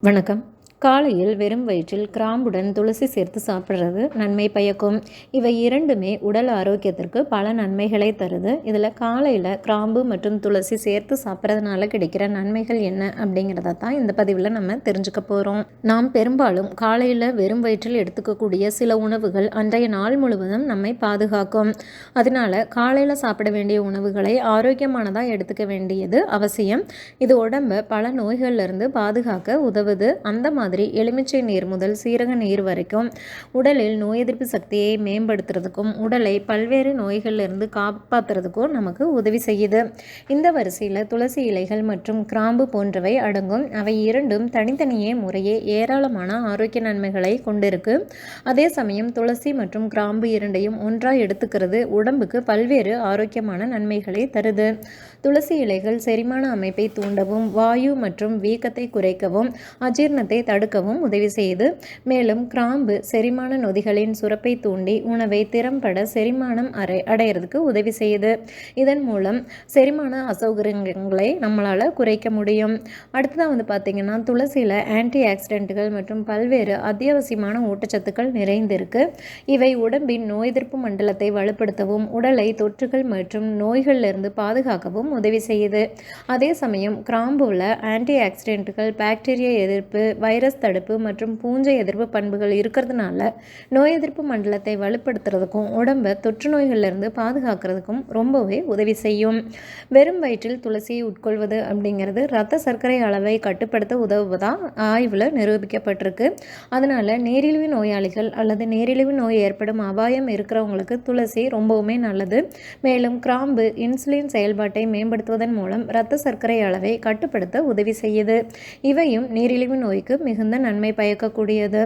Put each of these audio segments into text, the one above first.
வணக்கம். காலையில் வெறும் வயிற்றில் கிராம்புடன் துளசி சேர்த்து சாப்பிட்றது நன்மை பயக்கும். இவை இரண்டுமே உடல் ஆரோக்கியத்திற்கு பல நன்மைகளை தருது. இதில் காலையில் கிராம்பு மற்றும் துளசி சேர்த்து சாப்பிட்றதுனால கிடைக்கிற நன்மைகள் என்ன அப்படிங்கிறத தான் இந்த பதிவில் நம்ம தெரிஞ்சுக்க போகிறோம் நாம் பெரும்பாலும் காலையில் வெறும் வயிற்றில் எடுத்துக்கக்கூடிய சில உணவுகள் அன்றைய நாள் முழுவதும் நம்மை பாதுகாக்கும். அதனால காலையில் சாப்பிட வேண்டிய உணவுகளை ஆரோக்கியமானதாக எடுத்துக்க வேண்டியது அவசியம். இது உடம்பை பல நோய்கள்லேருந்து பாதுகாக்க உதவுது. அந்த மாதிரி மாதிரி எலுமிச்சை நீர் முதல் சீரக நீர் வரைக்கும் உடலில் நோய் எதிர்ப்பு சக்தியை மேம்படுத்துறதுக்கும் உடலை பல்வேறு நோய்களிலிருந்து காப்பாற்றுறதுக்கும் நமக்கு உதவி செய்யுது. இந்த வரிசையில் துளசி இலைகள் மற்றும் கிராம்பு போன்றவை அடங்கும். அவை இரண்டும் தனித்தனியே முறையே ஏராளமான ஆரோக்கிய நன்மைகளை கொண்டிருக்கு. அதே சமயம் துளசி மற்றும் கிராம்பு இரண்டையும் ஒன்றாக எடுத்துக்கிறது உடம்புக்கு பல்வேறு ஆரோக்கியமான நன்மைகளை தருது. துளசி இலைகள் செரிமான அமைப்பை தூண்டவும் வாயு மற்றும் வீக்கத்தை குறைக்கவும் அஜீர்ணத்தை தடுக்கவும் உதவி செய்யுது மேலும் கிராம்பு செரிமான நொதிகளின் சுரப்பை தூண்டி உணவை திறம்பட செரிமானம் அடை அடையிறதுக்கு உதவி செய்யுது. இதன் மூலம் செரிமான அசௌகரியங்களை நம்மளால் குறைக்க முடியும். அடுத்ததாக வந்து பார்த்திங்கன்னா துளசியில் ஆன்டி ஆக்சிடென்ட்டுகள் மற்றும் பல்வேறு அத்தியாவசியமான ஊட்டச்சத்துக்கள் நிறைந்திருக்கு. இவை உடம்பின் நோய் எதிர்ப்பு மண்டலத்தை வலுப்படுத்தவும் உடலை தொற்றுகள் மற்றும் நோய்களிலிருந்து பாதுகாக்கவும் உதவி செய்யுது. அதே சமயம் கிராம்புவில் ஆன்டி ஆக்சிடென்ட்டுகள் பாக்டீரியா எதிர்ப்பு வைரஸ் வைரஸ் தடுப்பு மற்றும் பூஞ்சை எதிர்ப்பு பண்புகள் இருக்கிறதுனால நோய் எதிர்ப்பு மண்டலத்தை வலுப்படுத்துறதுக்கும் உடம்பை தொற்று நோய்கள்லேருந்து பாதுகாக்கிறதுக்கும் ரொம்பவே உதவி செய்யும். வெறும் வயிற்றில் துளசியை உட்கொள்வது அப்படிங்கிறது ரத்த சர்க்கரை அளவை கட்டுப்படுத்த உதவுவதாக ஆய்வில் நிரூபிக்கப்பட்டிருக்கு. அதனால் நீரிழிவு நோயாளிகள் அல்லது நீரிழிவு நோய் ஏற்படும் அபாயம் இருக்கிறவங்களுக்கு துளசி ரொம்பவுமே நல்லது. மேலும் கிராம்பு இன்சுலின் செயல்பாட்டை மேம்படுத்துவதன் மூலம் இரத்த சர்க்கரை அளவை கட்டுப்படுத்த உதவி செய்யுது. இவையும் நீரிழிவு நோய்க்கு மிக மிகுந்த நன்மை பயக்கக்கூடியது.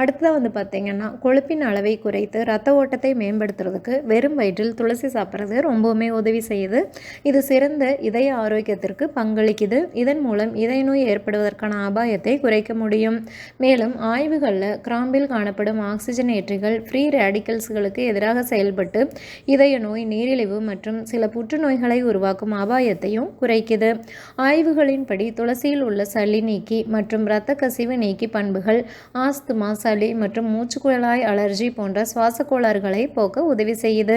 அடுத்ததாக வந்து பார்த்திங்கன்னா கொழுப்பின் அளவை குறைத்து ரத்த ஓட்டத்தை மேம்படுத்துறதுக்கு வெறும் வயிற்றில் துளசி சாப்பிட்றது ரொம்பவுமே உதவி செய்யுது. இது சிறந்த இதய ஆரோக்கியத்திற்கு பங்களிக்குது. இதன் மூலம் இதய நோய் ஏற்படுவதற்கான அபாயத்தை குறைக்க முடியும். மேலும் ஆய்வுகளில் கிராம்பில் காணப்படும் ஆக்சிஜன் ஏற்றிகள் ஃப்ரீ ரேடிக்கல்ஸ்களுக்கு எதிராக செயல்பட்டு இதய நோய் நீரிழிவு மற்றும் சில புற்றுநோய்களை உருவாக்கும் அபாயத்தையும் குறைக்குது. ஆய்வுகளின்படி துளசியில் உள்ள சளி நீக்கி மற்றும் இரத்த கசிவு கசிவு நீக்கி பண்புகள் ஆஸ்துமா சளி மற்றும் மூச்சுக்குழாய் அலர்ஜி போன்ற சுவாச கோளாறுகளை போக்க உதவி செய்யுது.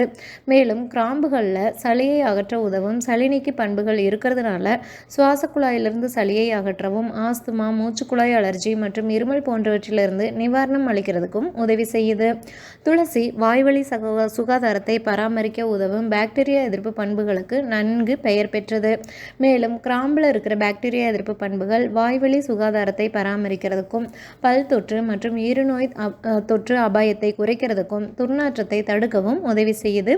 மேலும் கிராம்புகளில் சளியை அகற்ற உதவும் சளி நீக்கி பண்புகள் இருக்கிறதுனால சுவாச குழாயிலிருந்து சளியை அகற்றவும் ஆஸ்துமா மூச்சுக்குழாய் அலர்ஜி மற்றும் இருமல் போன்றவற்றிலிருந்து நிவாரணம் அளிக்கிறதுக்கும் உதவி செய்யுது. துளசி வாய்வழி சுகாதாரத்தை பராமரிக்க உதவும் பாக்டீரியா எதிர்ப்பு பண்புகளுக்கு நன்கு பெயர் பெற்றது. மேலும் கிராம்பில் இருக்கிற பாக்டீரியா எதிர்ப்பு பண்புகள் வாய்வழி சுகாதாரத்தை பராமரிக்க குறைக்கிறதுக்கும் பல் தொற்று மற்றும் இருநோய் தொற்று அபாயத்தை குறைக்கிறதுக்கும் துர்நாற்றத்தை தடுக்கவும் உதவி செய்யுது.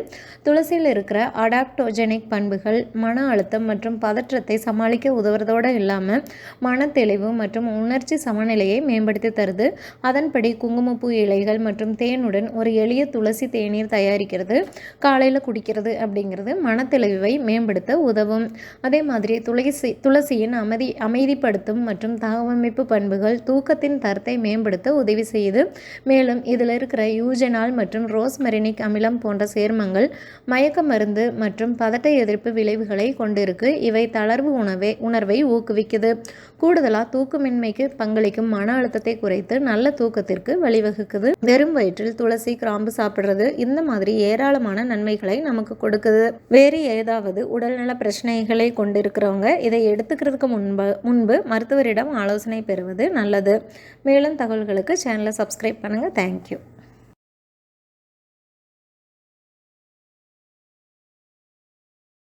துளசியில் இருக்கிற அடாப்டோஜெனிக் பண்புகள் மன அழுத்தம் மற்றும் பதற்றத்தை சமாளிக்க உதவுறதோடு இல்லாமல் மனத்தெளிவு மற்றும் உணர்ச்சி சமநிலையை மேம்படுத்தி தருது. அதன்படி குங்குமப்பூ இலைகள் மற்றும் தேனுடன் ஒரு எளிய துளசி தேநீர் தயாரிக்கிறது. காலையில் குடிக்கிறது அப்படிங்கிறது மனத்தெளிவை மேம்படுத்த உதவும். அதே மாதிரி துளசி துளசியின் அமைதி அமைதிப்படுத்தும் மற்றும் தகவமைப்பு பண்புகள் தூக்கத்தின் தரத்தை மேம்படுத்த உதவி செய்யுது. மேலும் இதில் இருக்கிற யூஜனால் மற்றும் ரோஸ்மெரினிக் அமிலம் போன்ற சேர்மங்கள் மயக்க மருந்து மற்றும் பதட்ட எதிர்ப்பு விளைவுகளை கொண்டிருக்கு. இவை தளர்வு உணவை உணர்வை ஊக்குவிக்குது. கூடுதலாக தூக்கமின்மைக்கு பங்களிக்கும் மன அழுத்தத்தை குறைத்து நல்ல தூக்கத்திற்கு வழிவகுக்குது. வெறும் வயிற்றில் துளசி கிராம்பு சாப்பிட்றது இந்த மாதிரி ஏராளமான நன்மைகளை நமக்கு கொடுக்குது. வேறு ஏதாவது உடல்நல பிரச்சனைகளை கொண்டிருக்கிறவங்க இதை எடுத்துக்கிறதுக்கு முன்பு முன்பு மருத்துவரிடம் ஆலோசனை பெறுவது நல்லது. மேலும் தகவல்களுக்கு சேனலை சப்ஸ்கிரைப் பண்ணுங்கள் தேங்க்யூ